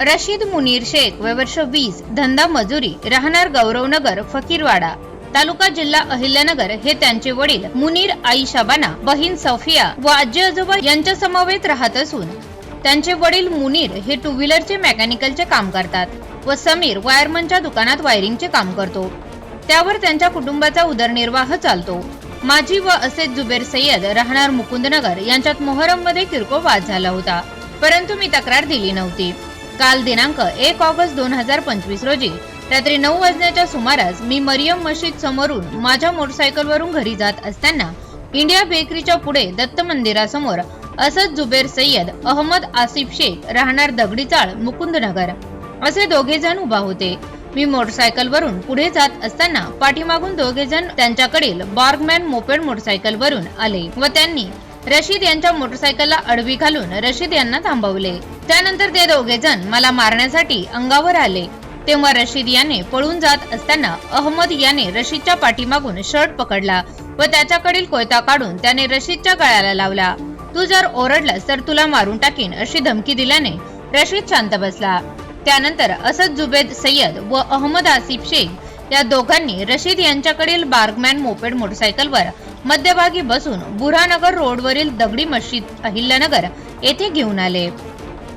रशीद मुनीर शेख वय वर्ष वीस धंदा मजुरी राहणार गौरवनगर फकीरवाडा. तालुका जिल्हा अहिल्यानगर हे त्यांचे वडील मुनीर आई शबाना बहीण सफिया व आजी आजोबा यांच्या समवेत राहत असून त्यांचे वडील मुनीर हे टू व्हीलरचे मेकॅनिकलचे काम करतात व समीर वायरमनच्या दुकानात वायरिंगचे काम करतो. त्यावर त्यांच्या कुटुंबाचा उदरनिर्वाह चालतो. माझी व असे जुबेर सय्यद राहणार मुकुंदनगर यांच्यात मोहरममध्ये किरकोळ वाद झाला होता परंतु मी तक्रार दिली नव्हती. काल दिनांक एक ऑगस्ट दोन हजार पंचवीस रोजी. रात्री नऊ वाजण्याच्या सुमारास मी मरियम मशीद समोरून माझ्या मोटरसायकलवरून घरी जात असताना इंडिया बेकरीच्या पुढे दत्त मंदिरासमोर असद जुबेर सय्यद अहमद आसिफ शेख राहणार दगडी चाळ मुकुंदनगर असे दोघे जण उभा होते. मी मोटरसायकलवरून पुढे जात असताना पाठीमागून दोघे जण त्यांच्याकडील बार्गमॅन मोपेड मोटरसायकलवरून आले व त्यांनी रशीद यांच्या मोटरसायकलला अडवी घालून रशीद यांना थांबवले. त्यानंतर ते दोघे जण मला मारण्यासाठी अंगावर आले. तेव्हा रशीद याने पळून जात असताना अहमद याने रशीदच्या पाठीमागून शर्ट पकडला व त्याच्याकडील कोयता काढून त्याने रशीदच्या गळ्याला लावला. तू जर ओरडलास तर तुला मारून टाकीन अशी धमकी दिल्याने रशीद शांत बसला. त्यानंतर असद जुबेद सय्यद व अहमद आसिफ शेख या दोघांनी रशीद यांच्याकडील बार्गमॅन मोपेड मोटरसायकलवर मध्यभागी बसून बुरानगर रोडवरील दगडी मशीद अहिल्यानगर येथे घेऊन आले.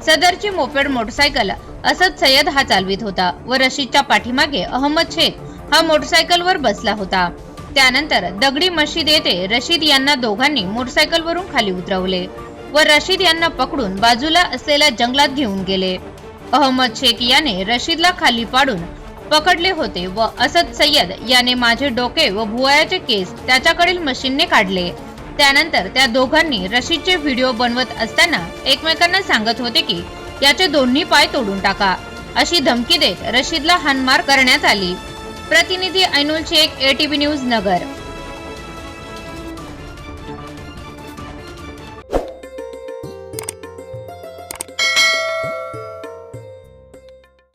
सदरची मोपेड मोटरसायकल असद सय्यद हा चालवित होता व रशीदच्या पाठीमागे अहमद शेख हा मोटरसायकलवर बसला होता. त्यानंतर दगडी मशीद येथे रशीद यांना दोघांनी मोटरसायकलवरून खाली उतरवले व रशीद यांना पकडून बाजूला असलेल्या जंगलात घेऊन गेले. अहमद शेख याने रशीदला खाली पाडून पकडले होते व असद सय्यद याने माझे डोके व भुवयाचे केस त्याच्याकडील मशीनने काढले. त्यानंतर त्या दोघांनी रशीदचे व्हिडिओ बनवत असताना एकमेकांना सांगत होते की याचे दोन्ही पाय तोडून टाका. अशी धमकी देत रशीदला हानमार करण्यात आली. प्रतिनिधी ऐनुल शेख एटीबी न्यूज नगर.